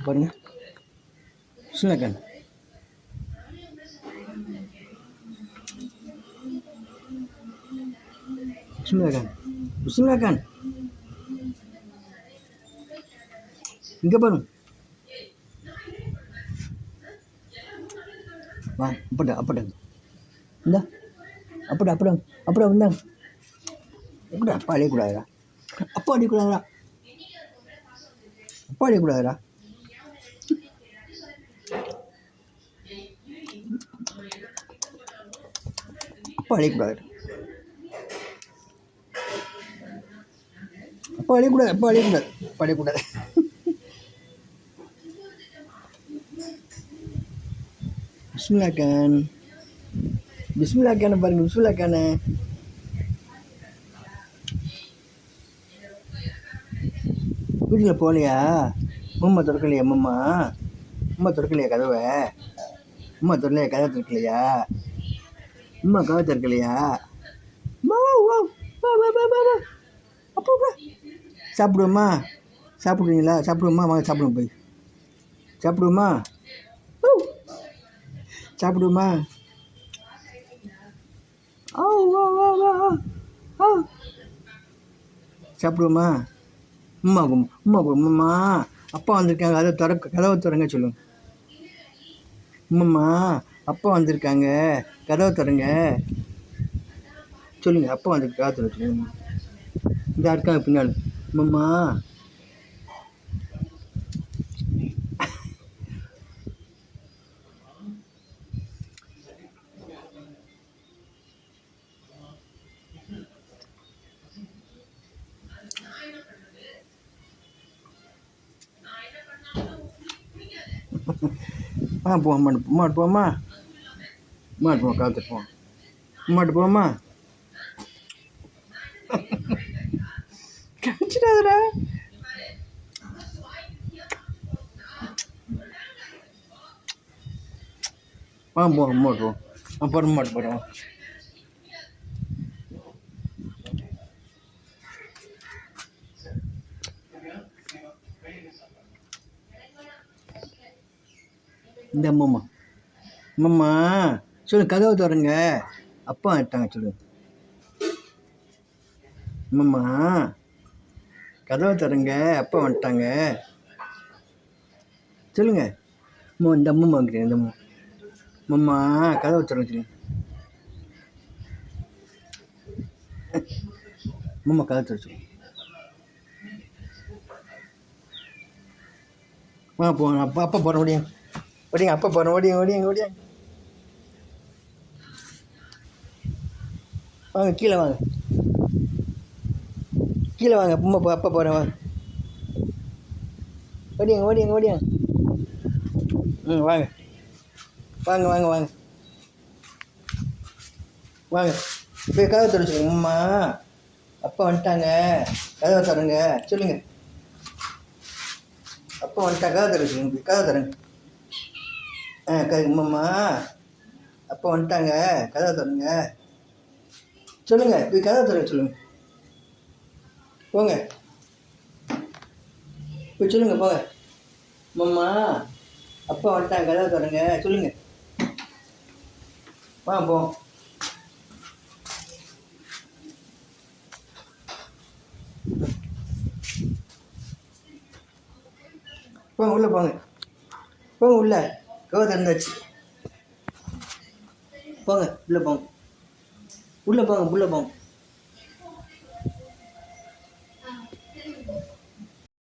பாருங்க. பிஸ்மில்லாக்கான் பிஸ்மில்லாக்கான் பிஸ்மில்லாக்கான் இங்கே பாருங்க. வா அப்பட அப்பட. இந்த அப்பட அப்பட அப்பட வந்தா அப்பட அப்பா அடிக்கூடாதுடா அப்பா அடிக்கூடாதுடா அப்பா அடிக்கூடாதுடா அப்பா அடிக்கூடாது அழியக்கூடாது அடிக்கூடாது அப்பா அடிக்கூடாது அப்பா பிஸ்மில்லா கேன். பிஸ்மில்லா கேனை பாருங்கள் பிஸ்மில்லா கேனை. வீட்டில் போகலையா? அம்மா திறக்கலையா அம்மம்மா அம்மா திறக்கலையா கதவை? அம்மா திறக்கலையா கதவை திறக்கலையா? அம்மா கவிதை திறக்கலையா அம்மா, வா, வா, வா, வா, வா, வா. அப்பா, சாப்பிடுவீங்களா சாப்பிடுவோம்மா. வாங்க சாப்பிடுவோம் போய். சாப்பிடுவோமா சாப்பிடுவோம்மா. சாப்பிடுவோமா வா வா வா ஆ. சாப்பிடுவோமா அம்மா கும் அம்மா கும் அப்பா வந்திருக்காங்க. அதை திறக்க கதவை திறங்க சொல்லுங்க அம்மம்மா அப்பா வந்திருக்காங்க. கதவை திறங்க. சொல்லுங்க அப்பா வந்து கதவை சொல்லுங்க இந்த இருக்காங்க பின்னால். மம்மா ஆ போ அம்மாட்டு போம்மா. மாட்டு போவோம் காத்துட்டு போவோம் மாட்டு போவோமா கழிச்சிடாதடா ஆ போ மாட்டுவோம் அப்புறம் மாட்டு போகிறோம் இந்த அம்மம்மா அம்மம்மா சொல்லு கதவை திறங்க. அப்பா வந்துட்டாங்க சொல்லு. அம்மம்மா கதவை திறங்க அப்பா வந்துட்டாங்க. சொல்லுங்க. அம்மா இந்த அம்மம்மா வந்துக்கிறேன் இந்த அம்மா. அம்மா கதவை திறங்க சொல்லுங்க அம்மா கதவை திறக்க சொல்லுங்க ஆ போ அப்பா அப்பா போகிறேன் முடியும் ஓடிங்க அப்பா போகிறேன் ஓடிங்க ஓடிங்க ஓடியாங்க. வாங்க கீழே வாங்க. கீழே வாங்க அம்மா போ அப்பா போகிறேன் வாங்க. ஓடிங்க ஓடிங்க ஓடிங்க ம் வாங்க. வாங்க வாங்க வாங்க. வாங்க. போய் கதவை திறச்சுக்கோங்க அம்மா. அப்பா வந்துட்டாங்க. கதவை தரங்க சொல்லுங்க. அப்பா வந்துட்டாங்க கதவை திறக்க சொல்லுங்க போய் கதவை தரங்க ஆ க அம்மா அப்பா வந்துட்டாங்க கதவை தருங்க சொல்லுங்க போய் கதை திறக்க சொல்லுங்க. போங்க. போய் சொல்லுங்க போங்க. மம்மா அப்பா வந்துட்டாங்க கதை திறங்க. சொல்லுங்க. வா போ. போங்க உள்ளே போங்க. போங்க உள்ள. கதவை திறந்தாச்சு. போங்க உள்ளே போங்க. உள்ளே போங்க உள்ளே போங்க.